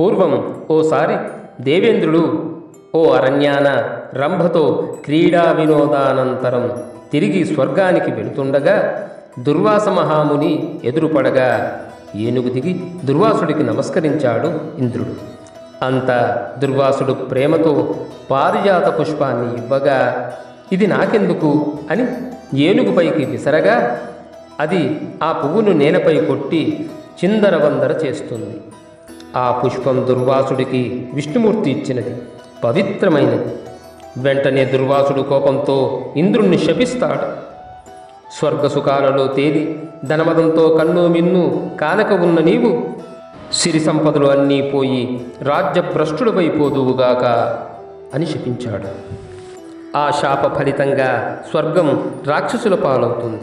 పూర్వం ఓసారి దేవేంద్రుడు ఓ అరణ్యాన రంభతో క్రీడా వినోదానంతరం తిరిగి స్వర్గానికి వెళుతుండగా దుర్వాస మహాముని ఎదురుపడగా ఏనుగు దిగి దుర్వాసుడికి నమస్కరించాడు ఇంద్రుడు. అంత దుర్వాసుడు ప్రేమతో పారిజాత పుష్పాన్ని ఇవ్వగా ఇది నాకెందుకు? అని ఏనుగుపైకి విసరగా అది ఆ పువ్వును నేలపై కొట్టి చిందరవందర చేస్తుంది. ఆ పుష్పం దుర్వాసుడికి విష్ణుమూర్తి ఇచ్చినది పవిత్రమైనది. వెంటనే దుర్వాసుడు కోపంతో ఇంద్రుణ్ణి శపిస్తాడు. స్వర్గ సుఖాలలో తేలి ధనమదంతో కన్ను మిన్ను కానక ఉన్న నీవు సిరి సంపదలు అన్నీ పోయి రాజ్యభ్రష్టుడివైపోదువుగాక అని శపించాడు. ఆ శాప ఫలితంగా స్వర్గం రాక్షసుల పాలవుతుంది.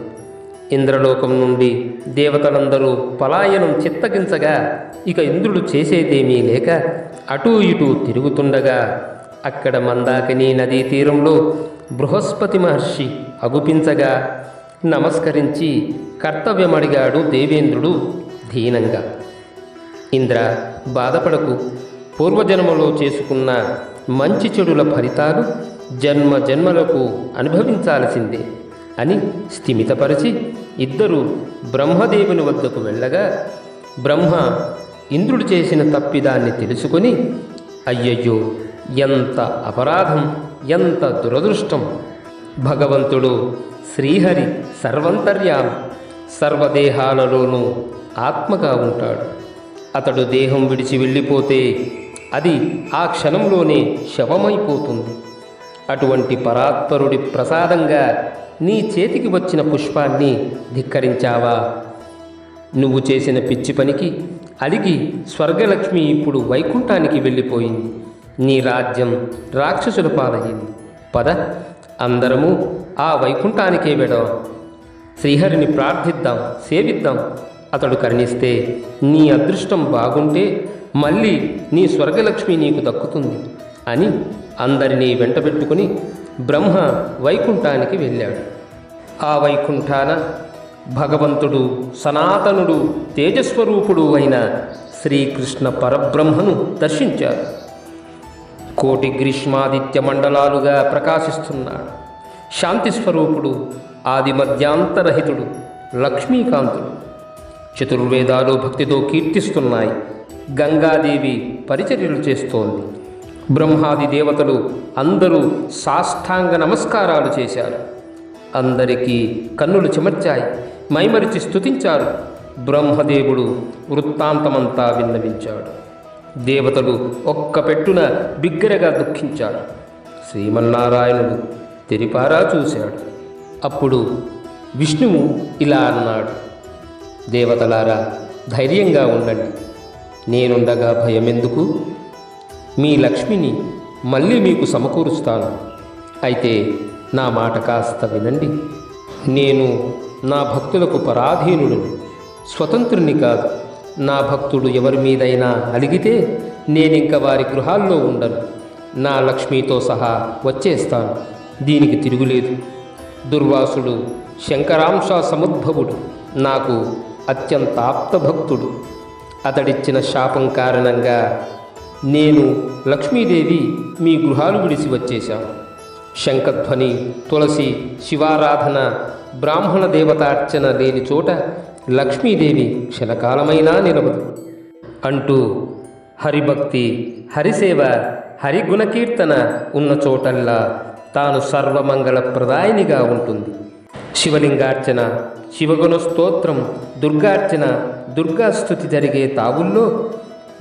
ఇంద్రలోకం నుండి దేవతలందరూ పలాయనం చిత్తగించగా ఇక ఇంద్రుడు చేసేదేమీ లేక అటూ ఇటూ తిరుగుతుండగా అక్కడ మందాకిని నదీ తీరంలో బృహస్పతి మహర్షి అగుపించగా నమస్కరించి కర్తవ్యమడిగాడు దేవేంద్రుడు దీనంగా. ఇంద్ర బాధపడకు. పూర్వజన్మలో చేసుకున్న మంచి చెడుల ఫలితాలు జన్మ జన్మలకు అనుభవించాల్సిందే అని స్థిమితపరిచి ఇద్దరు బ్రహ్మదేవుని వద్దకు వెళ్ళగా బ్రహ్మ ఇంద్రుడు చేసిన తప్పిదాన్ని తెలుసుకొని అయ్యయ్యో ఎంత అపరాధం ఎంత దురదృష్టం. భగవంతుడు శ్రీహరి సర్వంతర్యామి సర్వదేహాలలోనూ ఆత్మగా ఉంటాడు. అతడు దేహం విడిచి వెళ్ళిపోతే అది ఆ క్షణంలోనే శవమైపోతుంది. అటువంటి పరాత్పరుడి ప్రసాదంగా నీ చేతికి వచ్చిన పుష్పాన్ని ధిక్కరించావా? నువ్వు చేసిన పిచ్చి పనికి అలిగి స్వర్గలక్ష్మి ఇప్పుడు వైకుంఠానికి వెళ్ళిపోయింది. నీ రాజ్యం రాక్షసుల పాలయ్యింది. పద అందరము ఆ వైకుంఠానికే వెడదాం శ్రీహరిని ప్రార్థిద్దాం సేవిద్దాం. అతడు కరుణిస్తే నీ అదృష్టం బాగుంటే మళ్ళీ నీ స్వర్గలక్ష్మి నీకు దక్కుతుంది అని అందరినీ వెంటబెట్టుకుని బ్రహ్మ వైకుంఠానికి వెళ్ళాడు. ఆ వైకుంఠాన భగవంతుడు సనాతనుడు తేజస్వరూపుడు అయిన శ్రీకృష్ణ పరబ్రహ్మను దర్శించారు. కోటి గ్రీష్మాదిత్య మండలాలుగా ప్రకాశిస్తున్నాడు శాంతి స్వరూపుడు ఆది మధ్యాంతరహితుడు లక్ష్మీకాంతుడు. చతుర్వేదాలు భక్తితో కీర్తిస్తున్నాయి. గంగాదేవి పరిచర్యలు చేస్తోంది. బ్రహ్మాది దేవతలు అందరూ సాష్టాంగ నమస్కారాలు చేశారు. అందరికీ కన్నులు చెమర్చాయి. మైమరిచి స్థుతించారు బ్రహ్మదేవుడు వృత్తాంతమంతా విన్నవించాడు. దేవతలు ఒక్క పెట్టున బిగ్గరగా దుఃఖించాడు శ్రీమన్నారాయణుడు తెరిపారా చూశాడు. అప్పుడు విష్ణువు ఇలా అన్నాడు దేవతలారా ధైర్యంగా ఉండండి. నేనుండగా భయమెందుకు? మీ లక్ష్మిని మళ్ళీ మీకు సమకూరుస్తాను. అయితే నా మాట కాస్త వినండి. నేను నా భక్తులకు పరాధీనుడు స్వతంత్రుని కాదు. నా భక్తుడు ఎవరి మీదైనా అలిగితే నేనింక వారి గృహాల్లో ఉండను. నా లక్ష్మితో సహా వచ్చేస్తాను. దీనికి తిరుగులేదు. దుర్వాసుడు శంకరాంశ సముద్భవుడు నాకు అత్యంత ఆప్తభక్తుడు అతడిచ్చిన శాపం కారణంగా నేను లక్ష్మీదేవి మీ గృహాలు విడిచి వచ్చేశాను. శంఖధ్వని తులసి శివారాధన బ్రాహ్మణ దేవతార్చన లేని చోట లక్ష్మీదేవి క్షణకాలమైనా నిలవదు. అంటూ హరిభక్తి హరిసేవ హరిగుణకీర్తన ఉన్న చోటల్లా తాను సర్వమంగళ ప్రదాయినిగా ఉంటుంది. శివలింగార్చన శివగుణ స్తోత్రం దుర్గార్చన దుర్గాస్థుతి జరిగే తావుల్లో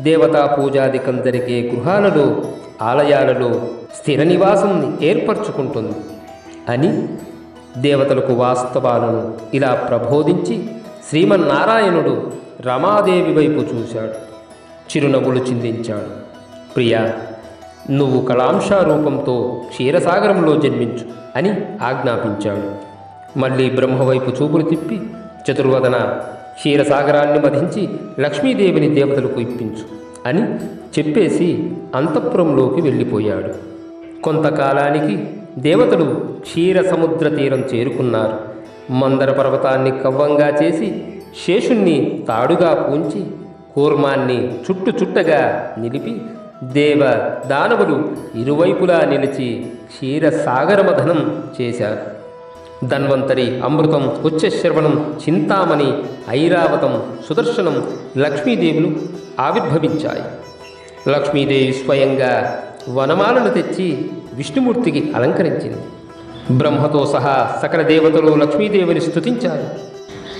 దేవతా పూజాదికం జరిగే గృహాలలో ఆలయాలలో స్థిర నివాసం ఏర్పరచుకుంటుంది అని దేవతలకు వాస్తవాలను ఇలా ప్రబోధించి శ్రీమన్నారాయణుడు రమాదేవి వైపు చూశాడు. చిరునవ్వులు చిందించాడు. ప్రియా నువ్వు కళాంశారూపంతో క్షీరసాగరంలో జన్మించు అని ఆజ్ఞాపించాడు. మళ్ళీ బ్రహ్మవైపు చూపులు తిప్పి చతుర్వదన క్షీరసాగరాన్ని మధించి లక్ష్మీదేవిని దేవతలకు ఇప్పించు. అని చెప్పేసి అంతఃపురంలోకి వెళ్ళిపోయాడు. కొంతకాలానికి దేవతలు క్షీర సముద్ర తీరం చేరుకున్నారు. మందర పర్వతాన్ని కవ్వంగా చేసి శేషుణ్ణి తాడుగా పూంచి కూర్మాన్ని చుట్టు చుట్టగా నిలిపి దేవ దానవులు ఇరువైపులా నిలిచి క్షీరసాగరమధనం చేశారు. ధన్వంతరి అమృతం ఉచ్చశ్రవణం చింతామణి ఐరావతం సుదర్శనం లక్ష్మీదేవులు ఆవిర్భవించాయి. లక్ష్మీదేవి స్వయంగా వనమాలను తెచ్చి విష్ణుమూర్తికి అలంకరించింది. బ్రహ్మతో సహా సకల దేవతలు లక్ష్మీదేవిని స్తుతించారు.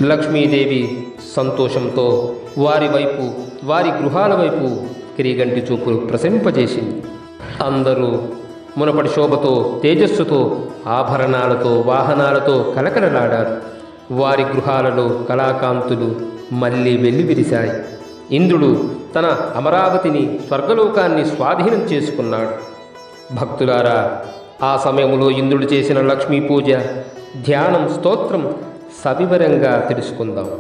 లక్ష్మీదేవి సంతోషంతో వారి వైపు వారి గృహాల వైపు క్రీగంటి చూపులు ప్రశంపజేసింది. అందరూ మునపటి శోభతో తేజస్సుతో ఆభరణాలతో వాహనాలతో కలకలలాడారు. వారి గృహాలలో కళాకాంతులు మళ్ళీ వెల్లివిరిశాయి ఇంద్రుడు తన అమరావతిని స్వర్గలోకాన్ని స్వాధీనం చేసుకున్నాడు. భక్తులారా ఆ సమయంలో ఇంద్రుడు చేసిన లక్ష్మీ పూజ ధ్యానం స్తోత్రం సవివరంగా తెలుసుకుందాం.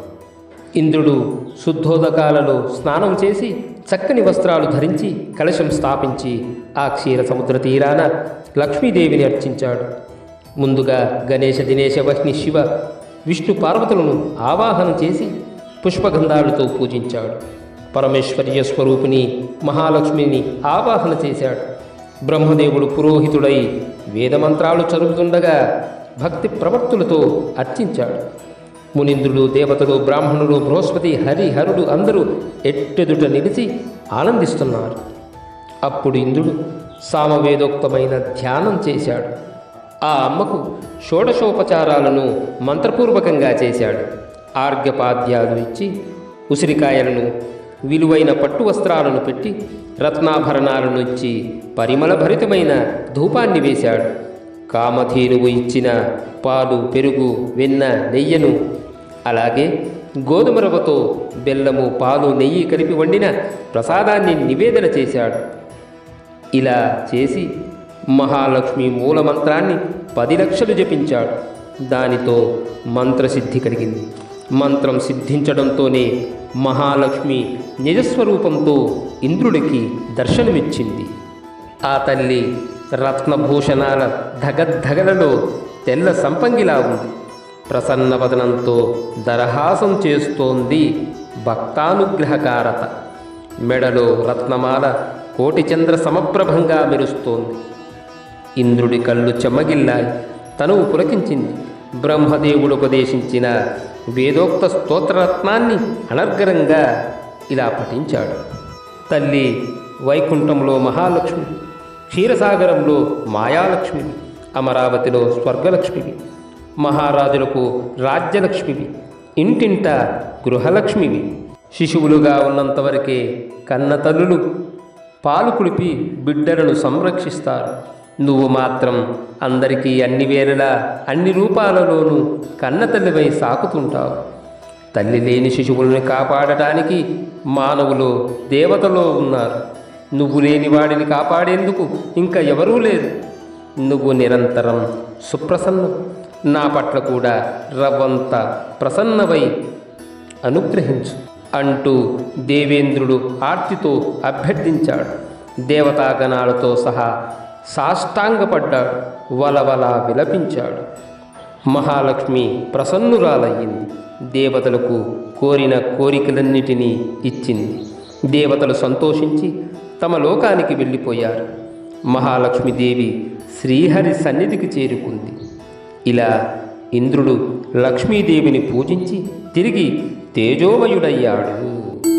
ఇంద్రుడు శుద్ధోదకాలలో స్నానం చేసి చక్కని వస్త్రాలు ధరించి కలశం స్థాపించి ఆ క్షీర సముద్ర తీరాన లక్ష్మీదేవిని అర్చించాడు. ముందుగా గణేశ దినేశ వహ్ని శివ విష్ణు పార్వతులను ఆవాహన చేసి పుష్పగంధాలతో పూజించాడు. పరమేశ్వర్య స్వరూపిణి మహాలక్ష్మిని ఆవాహన చేశాడు. బ్రహ్మదేవుడు పురోహితుడై వేదమంత్రాలు చదువుతుండగా భక్తి ప్రవర్తులతో అర్చించాడు. మునింద్రుడు దేవతలు బ్రాహ్మణులు బృహస్పతి హరి హరుడు అందరూ ఎట్టెదుట నిలిచి ఆనందిస్తున్నారు. అప్పుడు ఇంద్రుడు సామవేదోక్తమైన ధ్యానం చేశాడు. ఆ అమ్మకు షోడశోపచారాలను మంత్రపూర్వకంగా చేశాడు. ఆర్ఘ్యపాద్యాలు ఇచ్చి ఉసిరికాయలను విలువైన పట్టు వస్త్రాలను పెట్టి రత్నాభరణాలను ఇచ్చి పరిమళభరితమైన ధూపాన్ని వేశాడు. కామధేనువు ఇచ్చిన పాలు పెరుగు వెన్న నెయ్యను అలాగే గోధుమ రవ్వతో బెల్లము పాలు నెయ్యి కలిపి వండిన ప్రసాదాన్ని నివేదన చేశాడు. ఇలా చేసి మహాలక్ష్మి మూలమంత్రాన్ని పది లక్షలు జపించాడు. దానితో మంత్రసిద్ధి కలిగింది. మంత్రం సిద్ధించడంతోనే మహాలక్ష్మి నిజస్వరూపంతో ఇంద్రుడికి దర్శనమిచ్చింది. ఆ తల్లి రత్నభూషణాల ధగద్ధగలలో తెల్ల సంపంగిలా ఉంది. ప్రసన్నవదనంతో దరహాసం చేస్తోంది భక్తానుగ్రహకారత. మెడలో రత్నమాల కోటిచంద్ర సమప్రభంగా మెరుస్తోంది. ఇంద్రుడి కళ్ళు చెమ్మగిల్లాయి తనువు పులకించింది. బ్రహ్మదేవుడు ఉపదేశించిన వేదోక్త స్తోత్రరత్నాన్ని అనర్గరంగా ఇలా పఠించాడు. తల్లి వైకుంఠంలో మహాలక్ష్మి క్షీరసాగరంలో మాయాలక్ష్మివి అమరావతిలో స్వర్గలక్ష్మివి మహారాజులకు రాజ్యలక్ష్మివి ఇంటింట గృహలక్ష్మివి. శిశువులుగా ఉన్నంతవరకే కన్న తల్లులు పాలు కుడిపి బిడ్డలను సంరక్షిస్తారు. నువ్వు మాత్రం అందరికీ అన్ని వేళలా అన్ని రూపాలలోనూ కన్నతల్లివై సాకుతుంటావు. తల్లి లేని శిశువులను కాపాడటానికి మానవులు దేవతలో ఉన్నారు. నువ్వు లేని వాడిని కాపాడేందుకు ఇంకా ఎవరూ లేరు. నువ్వు నిరంతరం సుప్రసన్నం. నా పట్ల కూడా రవ్వంత ప్రసన్నవై అనుగ్రహించు. అంటూ దేవేంద్రుడు ఆర్తితో అభ్యర్థించాడు. దేవతాగణాలతో సహా సాష్టాంగపడ్డాడు. వలవల విలపించాడు. మహాలక్ష్మి ప్రసన్నురాలయ్యింది. దేవతలకు కోరిన కోరికలన్నిటినీ ఇచ్చింది. దేవతలు సంతోషించి తమ లోకానికి వెళ్ళిపోయారు. మహాలక్ష్మీదేవి శ్రీహరి సన్నిధికి చేరుకుంది. ఇలా ఇంద్రుడు లక్ష్మీదేవిని పూజించి తిరిగి తేజోమయుడయ్యాడు.